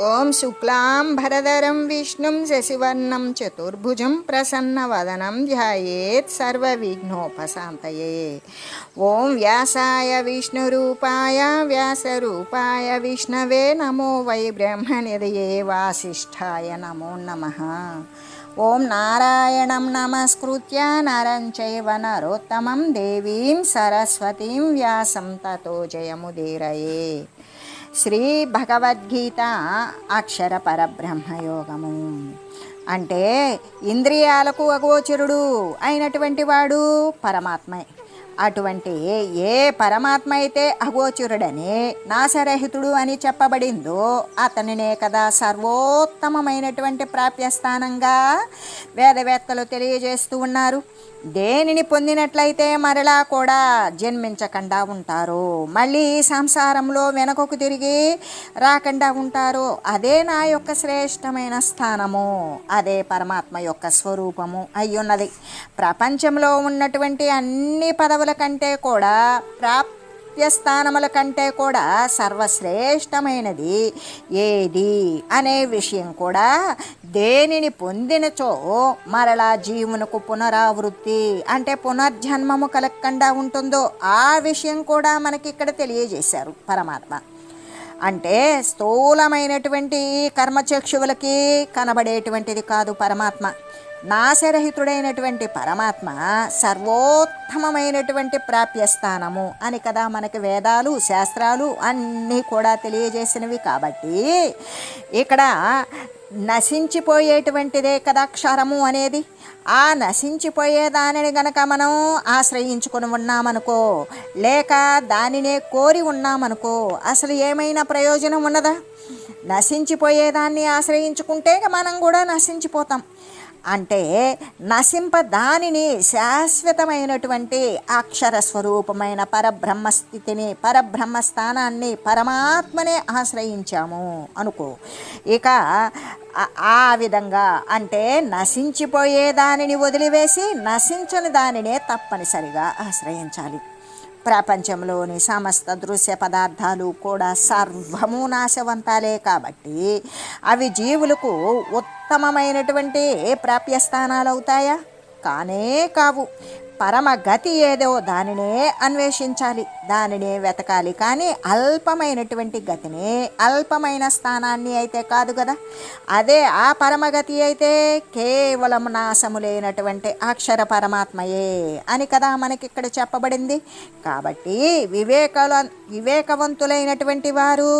ఓం శుక్లాం భరధరం విష్ణుం శశివర్ణం చతుర్భుజం ప్రసన్నవదనం ధ్యాయేత్ సర్వవిఘ్నోపశాంతయే. ఓం వ్యాసాయ విష్ణురూపాయ వ్యాసరూపాయ విష్ణవే నమో వై బ్రహ్మనిధయే వాసిష్ఠాయ నమో నమః. ఓం నారాయణం నమస్కృత్య నరం చైవ నరోత్తమం దేవీం సరస్వతీం వ్యాసం తతో జయముదీరయే. శ్రీ భగవద్గీత అక్షర పరబ్రహ్మయోగము. అంటే ఇంద్రియాలకు అగోచరుడు అయినటువంటి వాడు పరమాత్మే. అటువంటి ఏ పరమాత్మ అయితే అగోచరుడని నాశరహితుడు అని చెప్పబడిందో అతనినే కదా సర్వోత్తమమైనటువంటి ప్రాప్యస్థానంగా వేదవేత్తలు తెలియజేస్తూ ఉన్నారు. దేనిని పొందినట్లయితే మరలా కూడా జన్మించకుండా ఉంటారు. మళ్ళీ సంసారంలో వెనకకు తిరిగి రాకుండా ఉంటారు. అదే నా యొక్క శ్రేష్టమైన స్థానము. అదే పరమాత్మ యొక్క స్వరూపము అయ్యున్నది. ప్రపంచంలో ఉన్నటువంటి అన్ని పదవుల కంటే కూడా ప్రాప్ స్థానముల కంటే కూడా సర్వశ్రేష్టమైనది ఏది అనే విషయం కూడా దేనిని పొందినచో మరలా జీవునకు పునరావృత్తి అంటే పునర్జన్మము కలగకుండా ఉంటుందో ఆ విషయం కూడా మనకి ఇక్కడ తెలియజేశారు పరమాత్మ. అంటే స్థూలమైనటువంటి కర్మచక్షువులకి కనబడేటువంటిది కాదు పరమాత్మ. నాశరహితుడైనటువంటి పరమాత్మ సర్వోత్తమమైనటువంటి ప్రాప్యస్థానము అని కదా మనకి వేదాలు శాస్త్రాలు అన్నీ కూడా తెలియజేసినవి కాబట్టి ఇక్కడ నశించిపోయేటువంటిదే కదా క్షరము అనేది. ఆ నశించిపోయే దానిని గనక మనం ఆశ్రయించుకొని ఉన్నామనుకో లేక దానినే కోరి ఉన్నామనుకో అసలు ఏమైనా ప్రయోజనం ఉన్నదా? నశించిపోయేదాన్ని ఆశ్రయించుకుంటే మనం కూడా నశించిపోతాం. అంటే నశింప దానిని శాశ్వతమైనటువంటి అక్షర స్వరూపమైన పరబ్రహ్మ స్థితిని పరబ్రహ్మ స్థానాన్ని పరమాత్మనే ఆశ్రయించాము అనుకో. ఇక ఆ- విధంగా అంటే నశించిపోయే దానిని వదిలివేసి నశించని దానినే తప్పనిసరిగా ఆశ్రయించాలి. ప్రపంచంలోని సమస్త దృశ్య పదార్థాలు కూడా సర్వము నాశవంతాలే కాబట్టి అవి జీవులకు ఉత్తమమైనటువంటి ప్రాప్యస్థానాలు అవుతాయా కానే కావు. పరమ గతి ఏదో దానినే అన్వేషించాలి. దానినే వెతకాలి. కానీ అల్పమైనటువంటి గతిని అల్పమైన స్థానాన్ని అయితే కాదు కదా అదే ఆ పరమగతి అయితే కేవలం నాశము లేనటువంటి అక్షర పరమాత్మయే అని కదా మనకి ఇక్కడ చెప్పబడింది. కాబట్టి వివేకల వివేకవంతులైనటువంటి వారు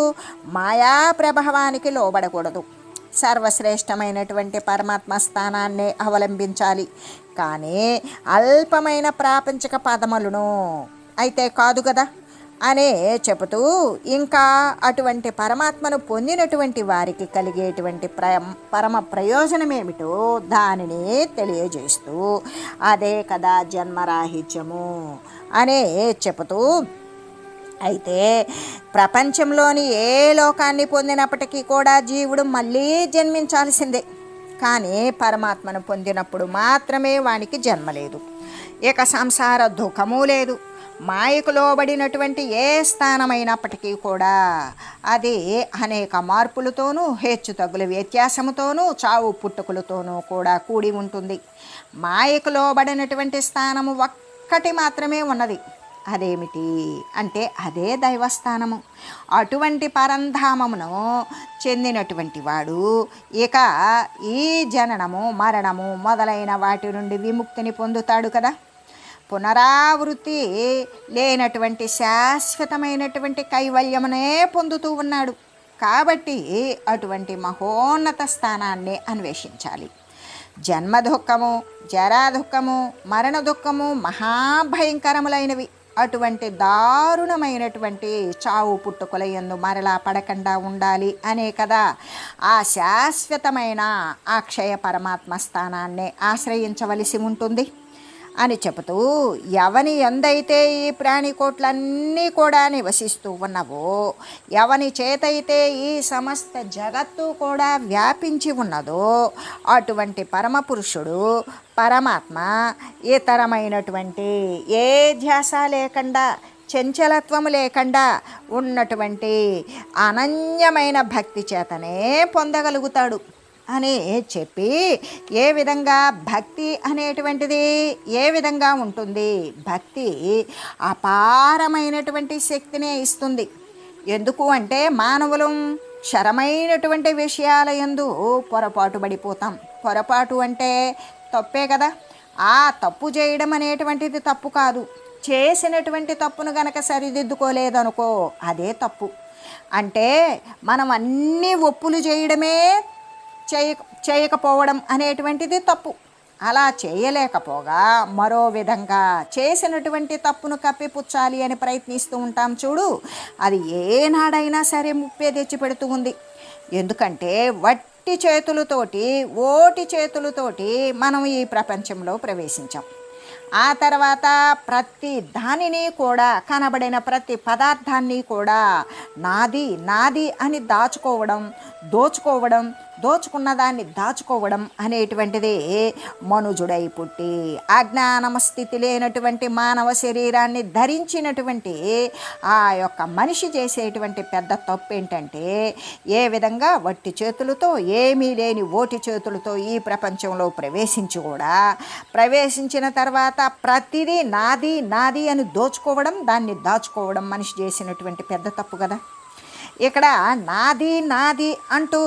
మాయా ప్రభావానికి లోబడకూడదు. సర్వశ్రేష్టమైనటువంటి పరమాత్మ స్థానాన్ని అవలంబించాలి. కానీ అల్పమైన ప్రాపంచిక పదములను అయితే కాదు కదా? అనే చెబుతూ ఇంకా అటువంటి పరమాత్మను పొందినటువంటి వారికి కలిగేటువంటి ప్ర పరమ ప్రయోజనం ఏమిటో దానిని తెలియజేస్తూ అదే కదా జన్మరాహిత్యము అనే చెబుతూ అయితే ప్రపంచంలోని ఏ లోకాన్ని పొందినప్పటికీ కూడా జీవుడు మళ్ళీ జన్మించాల్సిందే. కానీ పరమాత్మను పొందినప్పుడు మాత్రమే వానికి జన్మ లేదు ఇక సంసార దుఃఖము లేదు. మాయకు లోబడినటువంటి ఏ స్థానమైనప్పటికీ కూడా అది అనేక మార్పులతోనూ హెచ్చుతగ్గుల వ్యత్యాసముతోనూ చావు పుట్టుకలతోనూ కూడా కూడి ఉంటుంది. మాయకు లోబడినటువంటి స్థానము ఒక్కటి మాత్రమే ఉన్నది. అదేమిటి? అంటే అదే దైవస్థానము. అటువంటి పరంధామమును చెందినటువంటి వాడు ఇక ఈ జననము మరణము మొదలైన వాటి నుండి విముక్తిని పొందుతాడు కదా. పునరావృత్తి లేనటువంటి శాశ్వతమైనటువంటి కైవల్యమునే పొందుతూ ఉన్నాడు. కాబట్టి అటువంటి మహోన్నత స్థానాన్ని అన్వేషించాలి. జన్మ దుఃఖము జరా దుఃఖము మరణ దుఃఖము మహాభయంకరములైనవి. అటువంటి దారుణమైనటువంటి చావు పుట్టుకల ఎందు మరలా పడకుండా ఉండాలి అనే కదా. ఆ శాశ్వతమైన అక్షయ పరమాత్మ స్థానాన్ని ఆశ్రయించవలసి ఉంటుంది. అని చెబుతూ ఎవని ఎందైతే ఈ ప్రాణికోట్లన్నీ కూడా నివసిస్తూ ఉన్నవో ఎవని చేతైతే ఈ సమస్త జగత్తు కూడా వ్యాపించి ఉన్నదో అటువంటి పరమపురుషుడు పరమాత్మ ఇతరమైనటువంటి ఏ ధ్యాస లేకుండా చంచలత్వం లేకుండా ఉన్నటువంటి అనన్యమైన భక్తి చేతనే పొందగలుగుతాడు. అని చెప్పి ఏ విధంగా భక్తి అనేటువంటిది ఏ విధంగా ఉంటుంది? భక్తి అపారమైనటువంటి శక్తినే ఇస్తుంది. ఎందుకు అంటే మానవులం క్షరమైనటువంటి విషయాల ఎందు పొరపాటు పడిపోతాం. పొరపాటు అంటే తప్పే కదా? ఆ తప్పు చేయడం అనేటువంటిది తప్పు కాదు. చేసినటువంటి తప్పును గనక సరిదిద్దుకోలేదనుకో అదే తప్పు. అంటే మనం అన్ని ఒప్పులు చేయడమే చేయ చేయకపోవడం అనేటువంటిది తప్పు. అలా చేయలేకపోగా మరో విధంగా చేసినటువంటి తప్పును కప్పిపుచ్చాలి అని ప్రయత్నిస్తూ ఉంటాం చూడు. అది ఏనాడైనా సరే ముప్పే తెచ్చిపెడుతూ ఉంది. ఎందుకంటే వట్టి చేతులతోటి ఓటి చేతులతోటి మనం ఈ ప్రపంచంలో ప్రవేశించాం. ఆ తర్వాత ప్రతి దానిని కూడా కనబడిన ప్రతి పదార్థాన్ని కూడా నాది నాది అని దాచుకోవడం దోచుకోవడం దోచుకున్న దాన్ని దాచుకోవడం అనేటువంటిది మనుజుడై పుట్టి అజ్ఞానమ స్థితి లేనటువంటి మానవ శరీరాన్ని ధరించినటువంటి ఆ యొక్క మనిషి చేసేటువంటి పెద్ద తప్పు ఏంటంటే ఏ విధంగా వట్టి చేతులతో ఏమీ లేని ఓటి చేతులతో ఈ ప్రపంచంలో ప్రవేశించి కూడా ప్రవేశించిన తర్వాత ప్రతిదీ నాది నాది అని దోచుకోవడం దాన్ని దాచుకోవడం మనిషి చేసినటువంటి పెద్ద తప్పు కదా. ఇక్కడ నాది నాది అంటూ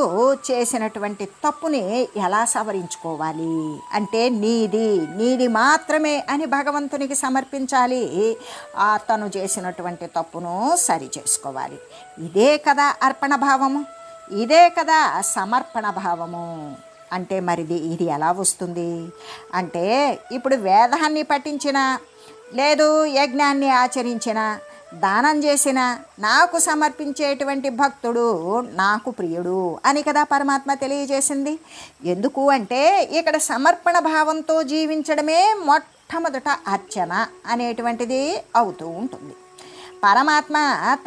చేసినటువంటి తప్పుని ఎలా సవరించుకోవాలి? అంటే నీది నీది మాత్రమే అని భగవంతునికి సమర్పించాలి. ఆ తను చేసినటువంటి తప్పును సరి చేసుకోవాలి. ఇదే కదా అర్పణ భావము. ఇదే కదా సమర్పణ భావము. అంటే మరిది ఇది ఎలా వస్తుంది? అంటే ఇప్పుడు వేదాన్ని పఠించిన లేదు యజ్ఞాన్ని ఆచరించిన దానం చేసిన నాకు సమర్పించేటువంటి భక్తుడు నాకు ప్రియుడు అని కదా పరమాత్మ తెలియజేసింది. ఎందుకు అంటే ఇక్కడ సమర్పణ భావంతో జీవించడమే మొట్టమొదట అర్చన అనేటువంటిది అవుతూ ఉంటుంది. పరమాత్మ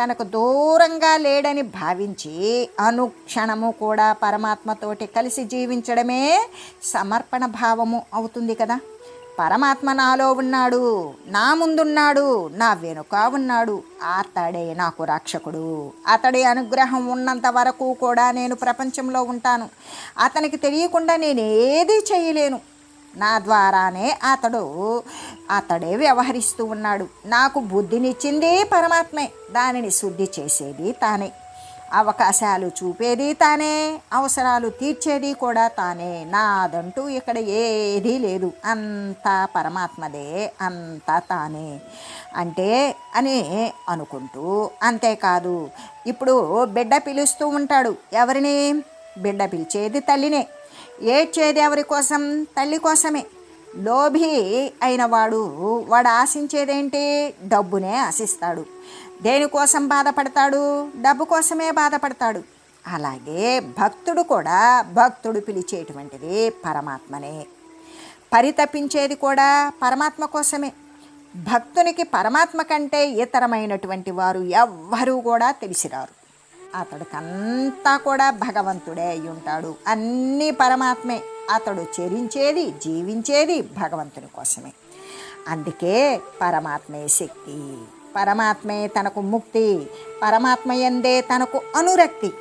తనకు దూరంగా లేడని భావించి అనుక్షణము కూడా పరమాత్మతోటి కలిసి జీవించడమే సమర్పణ భావము అవుతుంది కదా. పరమాత్మ నాలో ఉన్నాడు నా ముందున్నాడు నా వెనుక ఉన్నాడు. అతడే నాకు రక్షకుడు. అతడి అనుగ్రహం ఉన్నంత వరకు కూడా నేను ప్రపంచంలో ఉంటాను. అతనికి తెలియకుండా నేను ఏది చేయలేను. నా ద్వారానే అతడు అతడే వ్యవహరిస్తూ ఉన్నాడు. నాకు బుద్ధినిచ్చింది పరమాత్మే. దానిని శుద్ధి చేసేది తానే. అవకాశాలు చూపేది తానే అవసరాలు తీర్చేది కూడా తానే. నాదంటూ ఇక్కడ ఏదీ లేదు. అంతా పరమాత్మదే అంతా తానే. అంటే అని అనుకుంటూ అంతేకాదు. ఇప్పుడు బిడ్డ పిలుస్తూ ఉంటాడు. ఎవరిని? బిడ్డ పిలిచేది తల్లినే. ఏడ్చేది ఎవరి కోసం? తల్లి కోసమే. లోభి అయిన వాడు వాడు ఆశించేదేంటి? డబ్బునే ఆశిస్తాడు. దేనికోసం బాధపడతాడు? డబ్బు కోసమే బాధపడతాడు. అలాగే భక్తుడు కూడా భక్తుడు పిలిచేటువంటిది పరమాత్మనే. పరితపించేది కూడా పరమాత్మ కోసమే. భక్తునికి పరమాత్మ కంటే ఇతరమైనటువంటి వారు ఎవ్వరూ కూడా తెలిసిరారు. అతడికంతా కూడా భగవంతుడే అయి ఉంటాడు అన్నీ పరమాత్మే. అతడు చరించేది జీవించేది భగవంతుని కోసమే. అందుకే పరమాత్మే శక్తి. పరమాత్మే తనకు ముక్తి పరమాత్మ ఎందే తనకు అనురక్తి.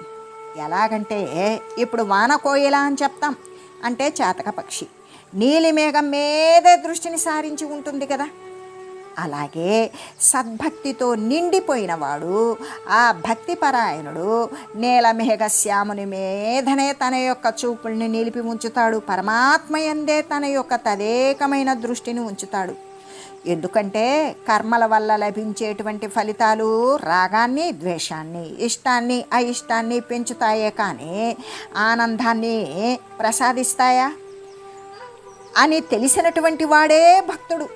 ఎలాగంటే ఇప్పుడు వానకోయిల అని చెప్తాం. అంటే చాతక పక్షి. నీలిమేఘం మీదే దృష్టిని సారించి ఉంటుంది కదా. అలాగే సద్భక్తితో నిండిపోయినవాడు ఆ భక్తిపరాయణుడు నీలమేఘ శ్యాముని మీదనే తన యొక్క చూపుల్ని నిలిపి ఉంచుతాడు. పరమాత్మయందే తన యొక్క తదేకమైన దృష్టిని ఉంచుతాడు. ఎందుకంటే కర్మల వల్ల లభించేటువంటి ఫలితాలు రాగాన్ని ద్వేషాన్ని ఇష్టాన్ని అయిష్టాన్ని పెంచుతాయే కానీ ఆనందాన్ని ప్రసాదిస్తాయా? అని తెలిసినటువంటి వాడే భక్తుడు.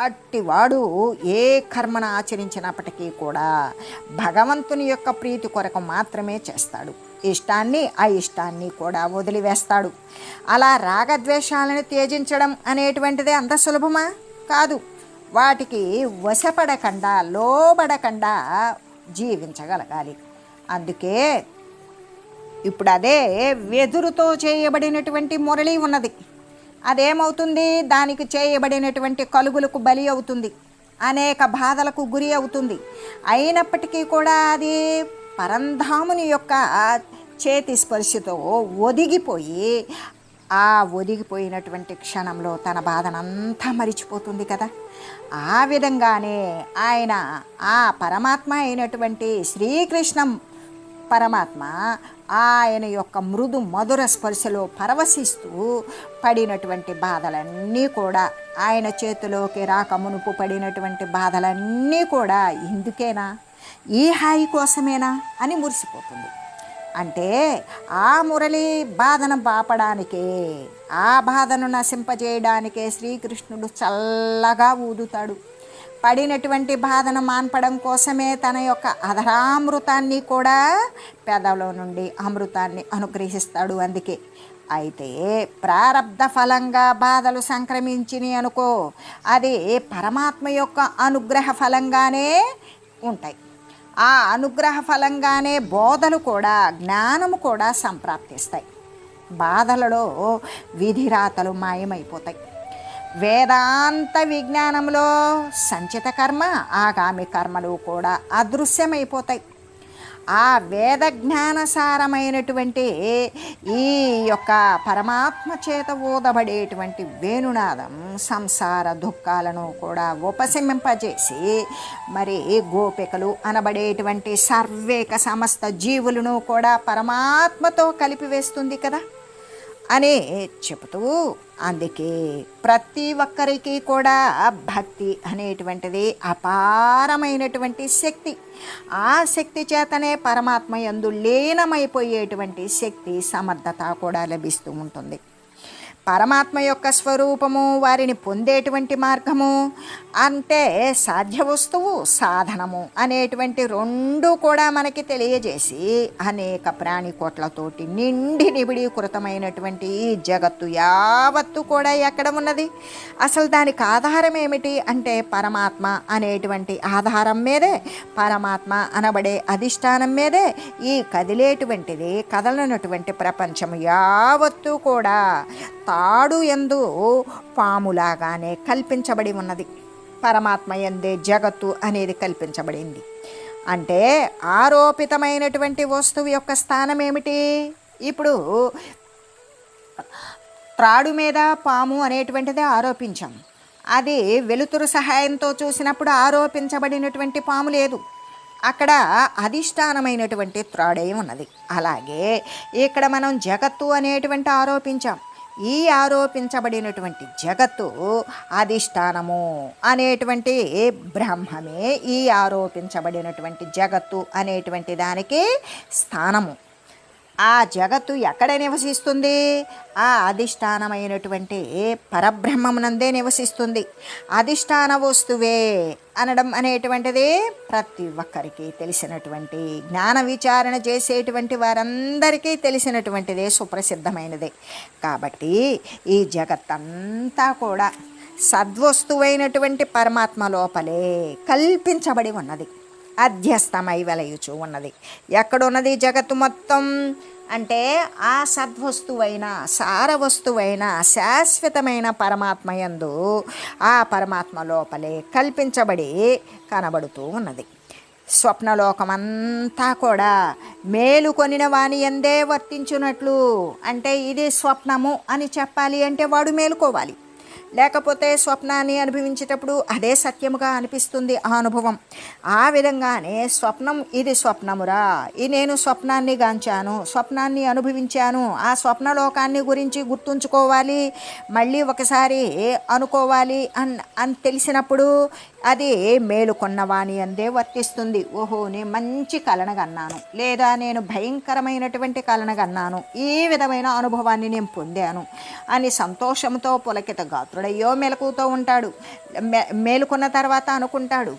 అట్టివాడు ఏ కర్మను ఆచరించినప్పటికీ కూడా భగవంతుని యొక్క ప్రీతి కొరకు మాత్రమే చేస్తాడు. ఇష్టాన్ని అయిష్టాన్ని కూడా వదిలివేస్తాడు. అలా రాగద్వేషాలను త్యజించడం అనేటువంటిది అంత సులభమా? కాదు. వాటికి వశపడకుండా లోబడకుండా జీవించగలగాలి. అందుకే ఇప్పుడు అదే వెదురుతో చేయబడినటువంటి మురళి ఉన్నది. అదేమవుతుంది? దానికి చేయబడినటువంటి కలుగులకు బలి అవుతుంది. అనేక బాధలకు గురి అవుతుంది. అయినప్పటికీ కూడా అది పరంధాముని యొక్క చేతి స్పర్శతో ఒదిగిపోయి ఆ ఒదిగిపోయినటువంటి క్షణంలో తన బాధనంతా మరిచిపోతుంది కదా. ఆ విధంగానే ఆయన ఆ పరమాత్మ అయినటువంటి శ్రీకృష్ణం పరమాత్మ ఆయన యొక్క మృదు మధుర స్పర్శలో పరవశిస్తూ పడినటువంటి బాధలన్నీ కూడా ఆయన చేతిలోకి రాక మునుపు పడినటువంటి బాధలన్నీ కూడా ఇందుకేనా? ఈ హాయి కోసమేనా? అని మురిసిపోతుంది. అంటే ఆ మురళి బాధను బాపడానికే ఆ బాధను నశింపజేయడానికే శ్రీకృష్ణుడు చల్లగా ఊదుతాడు. పడినటువంటి బాధను మాన్పడం కోసమే తన యొక్క అధరామృతాన్ని కూడా పెదవుల నుండి అమృతాన్ని అనుగ్రహిస్తాడు అందుకే. అయితే ప్రారంధ ఫలంగా బాధలు సంక్రమించినాయి అనుకో అది పరమాత్మ యొక్క అనుగ్రహ ఫలంగానే ఉంటాయి. ఆ అనుగ్రహ ఫలంగానే బోధలు కూడా జ్ఞానము కూడా సంప్రాప్తిస్తాయి. బాధలలో విధిరాతలు మాయమైపోతాయి. వేదాంత విజ్ఞానంలో సంచిత కర్మ ఆగామి కర్మలు కూడా అదృశ్యమైపోతాయి. ఆ వేద జ్ఞానసారమైనటువంటి ఈ యొక్క పరమాత్మ చేత ఊదబడేటువంటి వేణునాదం సంసార దుఃఖాలను కూడా ఉపశమింపజేసి మరి గోపికలు అనబడేటువంటి సర్వేక సమస్త జీవులను కూడా పరమాత్మతో కలిపివేస్తుంది కదా. అని చెబుతూ అందుకే ప్రతి ఒక్కరికి కూడా భక్తి అనేటువంటిది అపారమైనటువంటి శక్తి. ఆ శక్తి చేతనే పరమాత్మ యందు లీనమైపోయేటువంటి శక్తి సమర్థత కూడా లభిస్తూ ఉంటుంది. పరమాత్మ యొక్క స్వరూపము వారిని పొందేటువంటి మార్గము అంటే సాధ్య వస్తువు సాధనము అనేటువంటి రెండు కూడా మనకి తెలియజేసి అనేక ప్రాణికోట్లతోటి నిండి నిబిడీకృతమైనటువంటి ఈ జగత్తు యావత్తు కూడా ఎక్కడ ఉన్నది? అసలు దానికి ఆధారం ఏమిటి? అంటే పరమాత్మ అనేటువంటి ఆధారం మీదే పరమాత్మ అనబడే అధిష్టానం మీదే ఈ కదిలేటువంటిది కదలనటువంటి ప్రపంచం యావత్తు కూడా తాడు ఎందు పాములాగానే కల్పించబడి ఉన్నది. పరమాత్మ ఎందే జగత్తు అనేది కల్పించబడింది. అంటే ఆరోపితమైనటువంటి వస్తువు యొక్క స్థానం ఏమిటి ఇప్పుడు త్రాడు మీద పాము అనేటువంటిది ఆరోపించాం. అది వెలుతురు సహాయంతో చూసినప్పుడు ఆరోపించబడినటువంటి పాము లేదు. అక్కడ అధిష్టానమైనటువంటి త్రాడే ఉన్నది. అలాగే ఇక్కడ మనం జగత్తు అనేటువంటి ఆరోపించాం. ఈ ఆరోపించబడినటువంటి జగత్తు అధిష్టానము అనేటువంటి బ్రహ్మమే ఈ ఆరోపించబడినటువంటి జగత్తు అనేటువంటి దానికి స్థానము. ఆ జగత్తు ఎక్కడ నివసిస్తుంది? ఆ అధిష్టానమైనటువంటి పరబ్రహ్మమునందే నివసిస్తుంది. అధిష్టాన వస్తువే అనడం అనేటువంటిది ప్రతి ఒక్కరికి తెలిసినటువంటి జ్ఞాన విచారణ చేసేటువంటి వారందరికీ తెలిసినటువంటిదే సుప్రసిద్ధమైనదే. కాబట్టి ఈ జగత్తంతా కూడా సద్వస్తువైనటువంటి పరమాత్మ లోపలే కల్పించబడి ఉన్నది. అధ్యస్థమై వెలయుచు ఉన్నది. ఎక్కడున్నది జగత్తు మొత్తం? అంటే ఆ సద్వస్తువైన సార వస్తువైన శాశ్వతమైన పరమాత్మయందు ఆ పరమాత్మ లోపలే కల్పించబడి కనబడుతూ ఉన్నది. స్వప్నలోకమంతా కూడా మేలుకొనిన వాని ఎందే వర్తించున్నట్లు అంటే ఇది స్వప్నము అని చెప్పాలి అంటే వాడు మేలుకోవాలి. లేకపోతే స్వప్నాన్ని అనుభవించేటప్పుడు అదే సత్యముగా అనిపిస్తుంది ఆ అనుభవం. ఆ విధంగానే స్వప్నం ఇది స్వప్నమురా. ఈ నేను స్వప్నాన్ని గాంచాను స్వప్నాన్ని అనుభవించాను. ఆ స్వప్నలోకాన్ని గురించి గుర్తుంచుకోవాలి మళ్ళీ ఒకసారి అనుకోవాలి అన్ అని తెలిసినప్పుడు అది మేలుకొన్నవాణి అందే వర్తిస్తుంది. ఓహో నేను మంచి కలనగన్నాను. లేదా నేను భయంకరమైనటువంటి కలనగన్నాను. ఈ విధమైన అనుభవాన్ని నేను పొందాను అని సంతోషంతో పులకిత గాత్రుడయ్యో మెలకుతో ఉంటాడు. మే మేలుకున్న తర్వాత అనుకుంటాడు.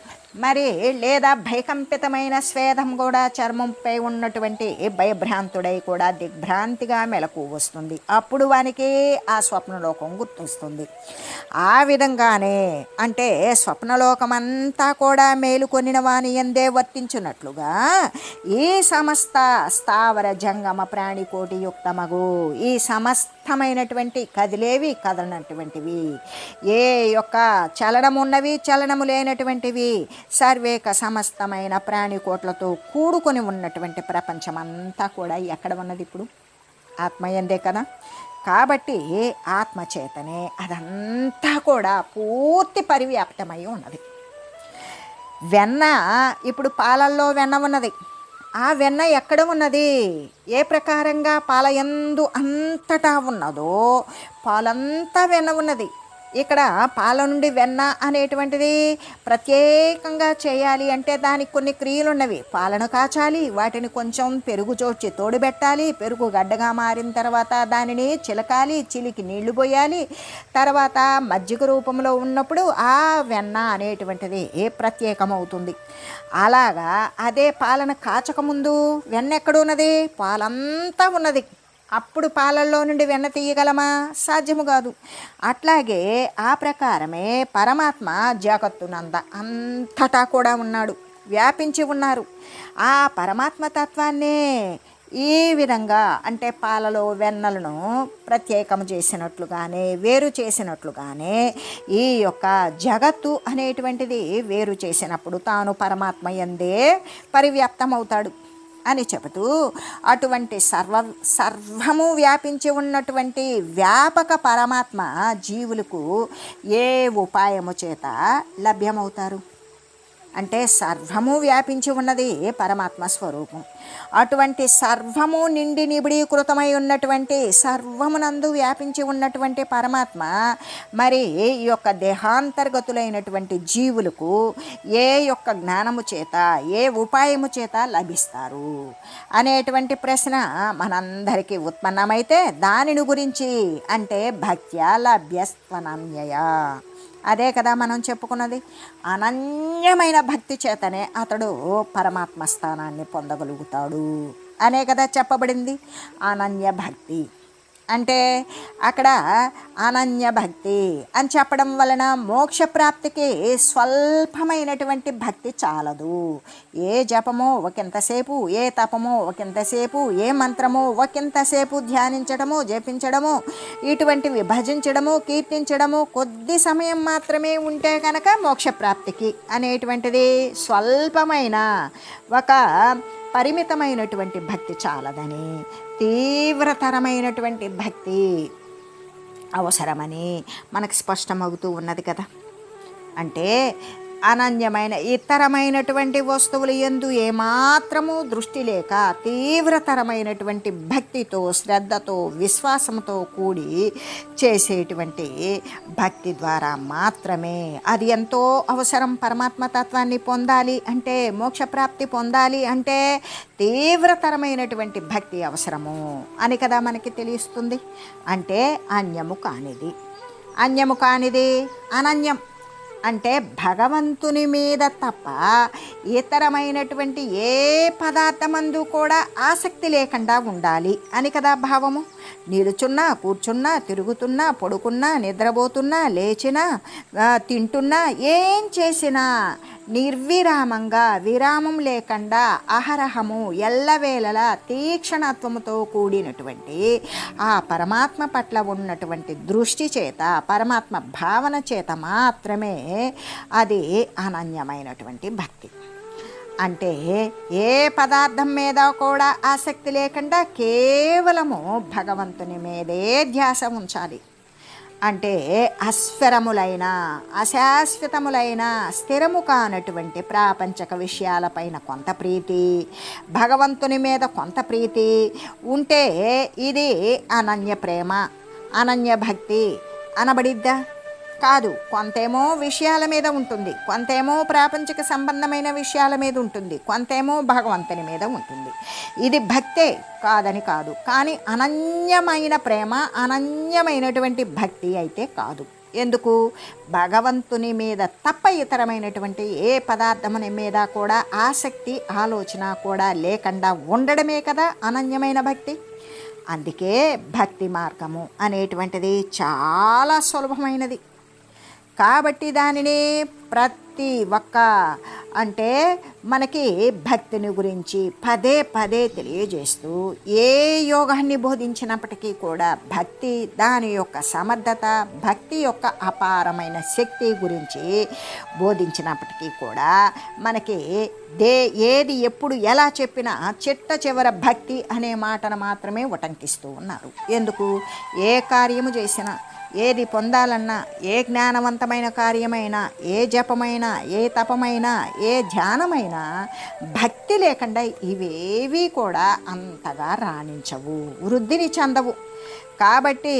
మరి లేదా భయకంపితమైన స్వేదం కూడా చర్మంపై ఉన్నటువంటి భయభ్రాంతుడై కూడా దిగ్భ్రాంతిగా మెలకు వస్తుంది. అప్పుడు వానికి ఆ స్వప్నలోకం గుర్తొస్తుంది. ఆ విధంగానే అంటే స్వప్నలోకమంతా కూడా మేలుకొనిన వాని ఎందే వర్తించున్నట్లుగా ఈ సమస్త స్థావర జంగమ ప్రాణికోటి యుక్తమగు ఈ సమస్తమైనటువంటి కదిలేవి కదలనటువంటివి. ఏ యొక్క చలనమున్నవి చలనము లేనటువంటివి సర్వేక సమస్తమైన ప్రాణికోట్లతో కూడుకొని ఉన్నటువంటి ప్రపంచం అంతా కూడా ఎక్కడ ఉన్నది ఇప్పుడు? ఆత్మయందే కదా. కాబట్టి ఆత్మచేతనే అదంతా కూడా పూర్తి పరివ్యాప్తమై ఉన్నది. వెన్న ఇప్పుడు పాలల్లో వెన్న ఉన్నది. ఆ వెన్న ఎక్కడ ఉన్నది? ఏ ప్రకారంగా పాల ఎందు అంతటా ఉన్నదో పాలంతా వెన్న ఉన్నది. ఇక్కడ పాల నుండి వెన్న అనేటువంటిది ప్రత్యేకంగా చేయాలి అంటే దానికి కొన్ని క్రియలు ఉన్నవి. పాలను కాచాలి వాటిని కొంచెం పెరుగు చోచి తోడుబెట్టాలి పెరుగు గడ్డగా మారిన తర్వాత దానిని చిలకాలి చిలికి నీళ్ళు పోయాలి. తర్వాత మజ్జిగ రూపంలో ఉన్నప్పుడు ఆ వెన్న అనేటువంటిది ప్రత్యేకమవుతుంది? అలాగా అదే పాలన కాచకముందు వెన్న ఎక్కడున్నది పాలంతా ఉన్నది. అప్పుడు పాలల్లో నుండి వెన్న తీయగలమా? సాధ్యము కాదు. అట్లాగే ఆ ప్రకారమే పరమాత్మ జగత్తునంద అంతటా కూడా ఉన్నాడు. వ్యాపించి ఉన్నారు. ఆ పరమాత్మ తత్వాన్నే ఈ విధంగా అంటే పాలలో వెన్నలను ప్రత్యేకం చేసినట్లుగానే వేరు చేసినట్లుగానే ఈ యొక్క జగత్తు అనేటువంటిది వేరు చేసినప్పుడు తాను పరమాత్మ ఎందే పరివ్యాప్తమవుతాడు. అని చెబుతూ అటువంటి సర్వ సర్వము వ్యాపించి ఉన్నటువంటి వ్యాపక పరమాత్మ జీవులకు ఏ ఉపాయము చేత లభ్యమవుతారు? అంటే సర్వము వ్యాపించి ఉన్నది పరమాత్మ స్వరూపం. అటువంటి సర్వము నిండి నిబిడీకృతమై ఉన్నటువంటి సర్వమునందు వ్యాపించి ఉన్నటువంటి పరమాత్మ మరి ఈ యొక్క దేహాంతర్గతులైనటువంటి జీవులకు ఏ యొక్క జ్ఞానము చేత ఏ ఉపాయము చేత లభిస్తారు? అనేటువంటి ప్రశ్న మనందరికీ ఉత్పన్నమైతే దానిని గురించి అంటే భక్త్యా లభ్యస్త్వనన్యయ అదే కదా మనం చెప్పుకున్నది. అనన్యమైన భక్తి చేతనే అతడు పరమాత్మ స్థానాన్ని పొందగలుగుతాడు. అనే కదా చెప్పబడింది. అనన్య భక్తి. అంటే అక్కడ అనన్య భక్తి అని చెప్పడం వలన మోక్ష ప్రాప్తికి స్వల్పమైనటువంటి భక్తి చాలదు. ఏ జపమో ఒకంతసేపు ఏ తపమో ఒకంతసేపు ఏ మంత్రమో ఒకంతసేపు ధ్యానించడము జపించడము ఇటువంటి విభజించడము కీర్తించడము కొద్ది సమయం మాత్రమే ఉంటే కనుక మోక్ష ప్రాప్తికి అనేటువంటిది స్వల్పమైన ఒక పరిమితమైనటువంటి భక్తి చాలదని తీవ్రతరమైనటువంటి భక్తి అవసరమని మనకు స్పష్టమవుతూ ఉన్నది కదా. అంటే అనన్యమైన ఇతరమైనటువంటి వస్తువులు ఎందు ఏమాత్రము దృష్టి లేక తీవ్రతరమైనటువంటి భక్తితో శ్రద్ధతో విశ్వాసంతో కూడి చేసేటువంటి భక్తి ద్వారా మాత్రమే అది ఎంతో అవసరం. పరమాత్మ తత్వాన్ని పొందాలి అంటే మోక్షప్రాప్తి పొందాలి అంటే తీవ్రతరమైనటువంటి భక్తి అవసరము అని కదా మనకి తెలుస్తుంది అంటే అన్యము కానిది. అన్యము కానిది అనన్యం. అంటే భగవంతుని మీద తప్ప ఇతరమైనటువంటి ఏ పదార్థమందు కూడా ఆసక్తి లేకుండా ఉండాలి అని కదా భావము? నిలుచున్నా కూర్చున్నా తిరుగుతున్నా పడుకున్నా నిద్రపోతున్నా లేచినా తింటున్నా ఏం చేసినా నిర్విరామంగా విరామం లేకుండా అహరహము ఎల్లవేళలా తీక్షణత్వముతో కూడినటువంటి ఆ పరమాత్మ పట్ల ఉన్నటువంటి దృష్టి చేత పరమాత్మ భావన చేత మాత్రమే అది అనన్యమైనటువంటి భక్తి. అంటే ఏ పదార్థం మీద కూడా ఆసక్తి లేకుండా కేవలము భగవంతుని మీదే ధ్యాస ఉంచాలి. అంటే అస్ఫిరములైన అశాశ్వతములైన స్థిరము కానటువంటి ప్రాపంచక విషయాలపైన కొంత ప్రీతి భగవంతుని మీద కొంత ప్రీతి ఉంటే ఇది అనన్య ప్రేమ అనన్య భక్తి అనబడిద్దా? కాదు. కొంతేమో విషయాల మీద ఉంటుంది. కొంతేమో ప్రాపంచిక సంబంధమైన విషయాల మీద ఉంటుంది. కొంతేమో భగవంతుని మీద ఉంటుంది. ఇది భక్తే కాదని కాదు. కానీ అనన్యమైన ప్రేమ అనన్యమైనటువంటి భక్తి అయితే కాదు. ఎందుకు? భగవంతుని మీద తప్ప ఇతరమైనటువంటి ఏ పదార్థముని మీద కూడా ఆసక్తి ఆలోచన కూడా లేకుండా ఉండడమే కదా అనన్యమైన భక్తి? అందుకే భక్తి మార్గము అనేటువంటిది చాలా సులభమైనది. కాబట్టి దానిని ప్రతి ఒక్క అంటే మనకి భక్తిని గురించి పదే పదే తెలియజేస్తూ ఏ యోగాన్ని బోధించినప్పటికీ కూడా భక్తి దాని యొక్క సమర్థత భక్తి యొక్క అపారమైన శక్తి గురించి బోధించినప్పటికీ కూడా మనకి దే ఏది ఎప్పుడు ఎలా చెప్పినా చిట్ట చివర భక్తి అనే మాటను మాత్రమే ఉటంకిస్తూ ఉన్నారు. ఎందుకు? ఏ కార్యము చేసినా ఏది పొందాలన్నా ఏ జ్ఞానవంతమైన కార్యమైనా ఏ జపమైనా ఏ తపమైనా ఏ ధ్యానమైనా భక్తి లేకుండా ఇవేవి కూడా అంతగా రాణించవు వృద్ధిని చెందవు. కాబట్టి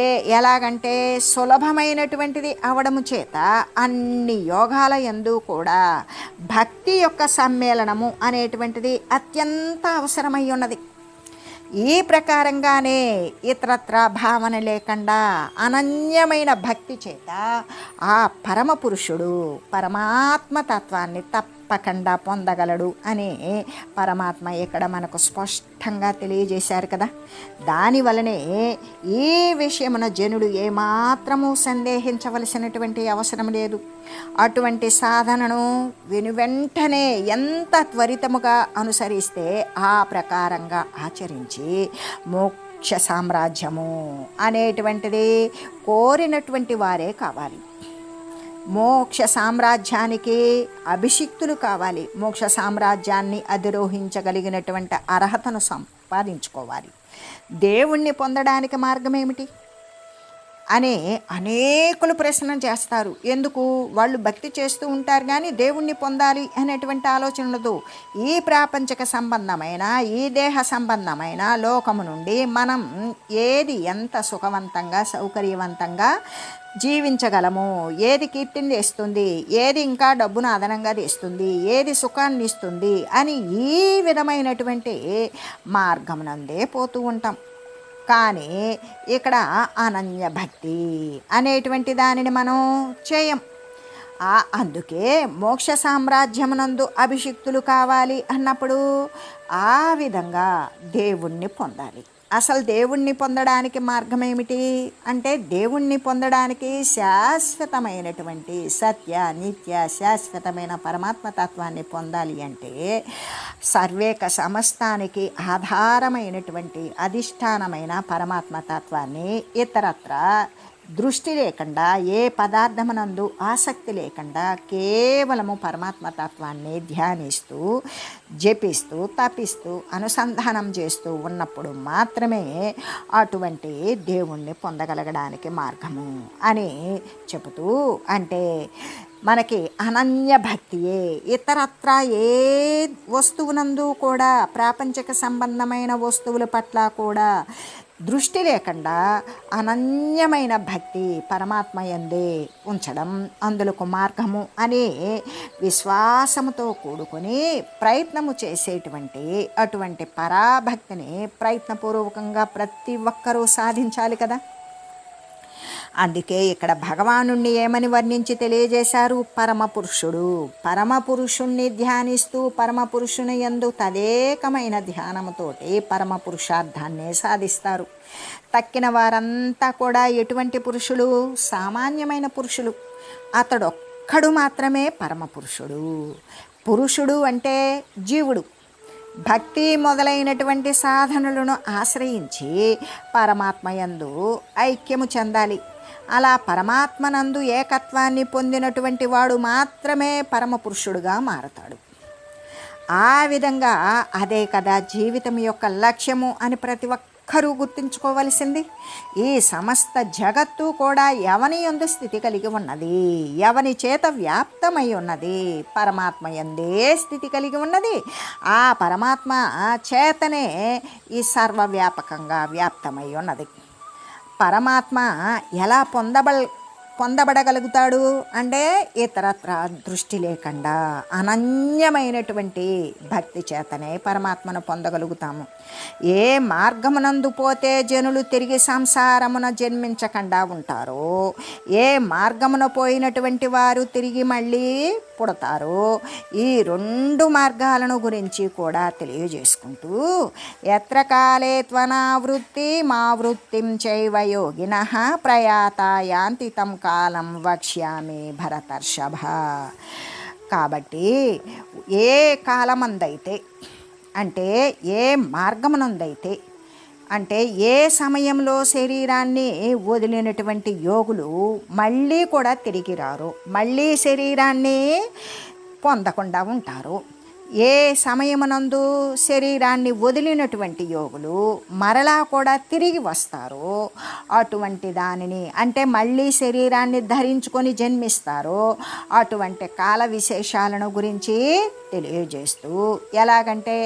ఏ ఎలాగంటే సులభమైనటువంటిది అవడము చేత అన్ని యోగాల ఎందు కూడా భక్తి యొక్క సమ్మేళనము అనేటువంటిది అత్యంత అవసరమై ఉన్నది. ఈ ప్రకారంగానే ఇతరత్ర భావన లేకుండా అనన్యమైన భక్తి చేత ఆ పరమ పురుషుడు పరమాత్మ తత్వాన్ని తప్పకుండా పొందగలడు అని పరమాత్మ ఇక్కడ మనకు స్పష్టంగా తెలియజేశారు కదా. దానివలనే ఈ విషయమున జనుడు ఏమాత్రము సందేహించవలసినటువంటి అవసరం లేదు. అటువంటి సాధనను వెనువెంటనే ఎంత త్వరితముగా అనుసరిస్తే ఆ ప్రకారంగా ఆచరించి మోక్ష సామ్రాజ్యము అనేటువంటిది కోరినటువంటి వారే కావాలి. మోక్ష సామ్రాజ్యానికి అభిషిక్తులు కావాలి. మోక్ష సామ్రాజ్యాన్ని అధిరోహించగలిగినటువంటి అర్హతను సంపాదించుకోవాలి. దేవుణ్ణి పొందడానికి మార్గం ఏమిటి అనే అనేకులు ప్రశ్న చేస్తారు. ఎందుకు? వాళ్ళు భక్తి చేస్తూ ఉంటారు కానీ దేవుణ్ణి పొందాలి అనేటువంటి ఆలోచన ఉండదు. ఈ ప్రాపంచక సంబంధమైన ఈ దేహ సంబంధమైన లోకము నుండి మనం ఏది ఎంత సుఖవంతంగా సౌకర్యవంతంగా జీవించగలము? ఏది కీర్తిని తెస్తుంది? ఏది ఇంకా డబ్బును అదనంగా తెస్తుంది? ఏది సుఖాన్ని ఇస్తుంది అని ఈ విధమైనటువంటి మార్గమునందే పోతూ ఉంటాం. కానీ ఇక్కడ అనన్య భక్తి అనేటువంటి దానిని మనం చేయం. అందుకే మోక్ష సామ్రాజ్యమునందు అభిషిక్తులు కావాలి అన్నప్పుడు ఆ విధంగా దేవుణ్ణి పొందాలి. అసలు దేవుణ్ణి పొందడానికి మార్గం ఏమిటి అంటే దేవుణ్ణి పొందడానికి శాశ్వతమైనటువంటి సత్య నిత్య శాశ్వతమైన పరమాత్మ తత్వాన్ని పొందాలి అంటే సర్వేక సమస్తానికి ఆధారమైనటువంటి అధిష్టానమైన పరమాత్మ తత్వాన్ని ఇతరత్ర దృష్టి లేకుండా ఏ పదార్థమునందు ఆసక్తి లేకుండా కేవలము పరమాత్మ తత్వాన్ని ధ్యానిస్తూ జపిస్తూ తపిస్తూ అనుసంధానం చేస్తూ ఉన్నప్పుడు మాత్రమే అటువంటి దేవుణ్ణి పొందగలగడానికి మార్గము అని చెబుతూ అంటే మనకి అనన్య భక్తియే ఇతరత్ర ఏ వస్తువునందు కూడా ప్రాపంచిక సంబంధమైన వస్తువుల పట్ల కూడా దృష్టి లేకుండా అనన్యమైన భక్తి పరమాత్మ ఎందే ఉంచడం అందులకు మార్గము అనే విశ్వాసముతో కూడుకొని ప్రయత్నము చేసేటువంటి అటువంటి పరాభక్తిని ప్రయత్నపూర్వకంగా ప్రతి ఒక్కరూ సాధించాలి కదా. అందుకే ఇక్కడ భగవాను ఏమని వర్ణించి తెలియజేశారు? పరమపురుషుడు. పరమపురుషుణ్ణి ధ్యానిస్తూ పరమపురుషుని ఎందు తదేకమైన ధ్యానముతోటి పరమపురుషార్థాన్నే సాధిస్తారు. తక్కిన వారంతా కూడా ఎటువంటి పురుషులు? సామాన్యమైన పురుషులు. అతడొక్కడు మాత్రమే పరమపురుషుడు. పురుషుడు అంటే జీవుడు. భక్తి మొదలైనటువంటి సాధనలను ఆశ్రయించి పరమాత్మయందు ఐక్యము చెందాలి. అలా పరమాత్మనందు ఏకత్వాన్ని పొందినటువంటి వాడు మాత్రమే పరమపురుషుడుగా మారతాడు. ఆ విధంగా అదే కదా జీవితం యొక్క లక్ష్యము అని ప్రతి ఒక్కరూ గుర్తుంచుకోవలసింది. ఈ సమస్త జగత్తు కూడా ఎవని ఎందు స్థితి కలిగి ఉన్నది? ఎవని చేత వ్యాప్తమై ఉన్నది? పరమాత్మ ఎందే స్థితి కలిగి ఉన్నది. ఆ పరమాత్మ చేతనే ఈ సర్వవ్యాపకంగా వ్యాప్తమై ఉన్నది. పరమాత్మ ఎలా పొందబల్ పొందబడగలుగుతాడు? అంటే ఇతరత్ర దృష్టి లేకుండా అనన్యమైనటువంటి భక్తి చేతనే పరమాత్మను పొందగలుగుతాము. ఏ మార్గమునందు పోతే జనులు తిరిగి సంసారమున జన్మించకుండా ఉంటారో ఏ మార్గమున పోయినటువంటి వారు తిరిగి మళ్ళీ పుడతారు ఈ రెండు మార్గాలను గురించి కూడా తెలియజేసుకుంటూ ఎత్ర కాలే త్వనావృత్తి మా వృత్తిం చైవ యోగిన ప్రయాత తం కాలం వక్ష్యామి భరతర్షభ. కాబట్టి ఏ కాలమందైతే అంటే ఏ మార్గమునందైతే అంటే ఏ సమయంలో శరీరాన్ని వదిలినటువంటి యోగులు మళ్ళీ కూడా తిరిగి రారు. మళ్ళీ శరీరాన్ని పొందకుండా ఉంటారు. ఏ సమయమునందు శరీరాన్ని వదిలినటువంటి యోగులు మరలా కూడా తిరిగి వస్తారు. అటువంటి దానిని అంటే మళ్ళీ శరీరాన్ని ధరించుకొని జన్మిస్తారు. అటువంటి కాల విశేషాలను గురించి తెలియజేస్తూ ఎలాగంటే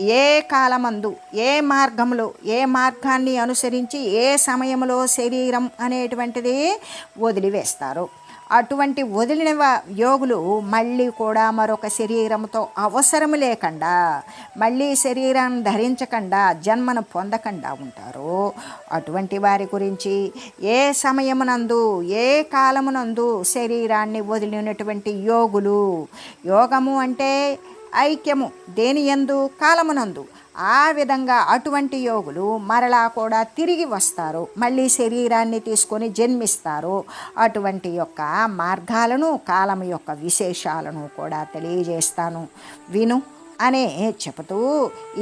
ఏ కాలమందు ఏ మార్గంలో ఏ మార్గాన్ని అనుసరించి ఏ సమయంలో శరీరం అనేటువంటిది వదిలివేస్తారు. అటువంటి వదిలిన యోగులు మళ్ళీ కూడా మరొక శరీరంతో అవసరం లేకుండా మళ్ళీ శరీరాన్ని ధరించకుండా జన్మను పొందకుండా ఉంటారు. అటువంటి వారి గురించి ఏ సమయమునందు ఏ కాలమునందు శరీరాన్ని వదిలినటువంటి యోగులు యోగము అంటే ఐక్యము దేని యందు కాలమునందు. ఆ విధంగా అటువంటి యోగులు మరలా కూడా తిరిగి వస్తారు. మళ్ళీ శరీరాన్ని తీసుకొని జన్మిస్తారు. అటువంటి యొక్క మార్గాలను కాలం యొక్క విశేషాలను కూడా తెలియజేస్తాను. విను అనే చెబుతూ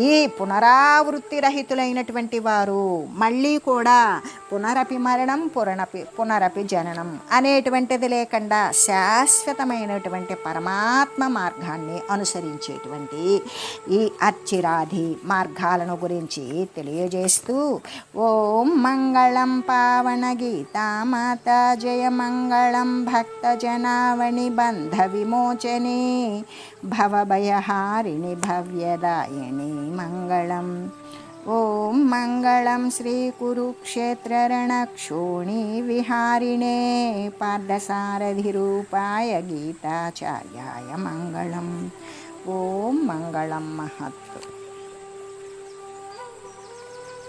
ఈ పునరావృత్తి రహితులైనటువంటి వారు మళ్ళీ కూడా పునరపి మరణం పునరపి పునరపి జననం అనేటువంటిది లేకుండా శాశ్వతమైనటువంటి పరమాత్మ మార్గాన్ని అనుసరించేటువంటి ఈ అచ్చిరాధి మార్గాలను గురించి తెలియజేస్తూ ఓం మంగళం పావన గీతామాత జయ మంగళం భక్త జనావణి బంధ విమోచనే భవభయహారిణి व्यदायिणी मङ्गलम्। ॐ मङ्गलं श्रीकुरुक्षेत्ररणक्षोणीविहारिणे विहारिणे गीताचार्याय मङ्गलम्। ॐ मङ्गलं महत्।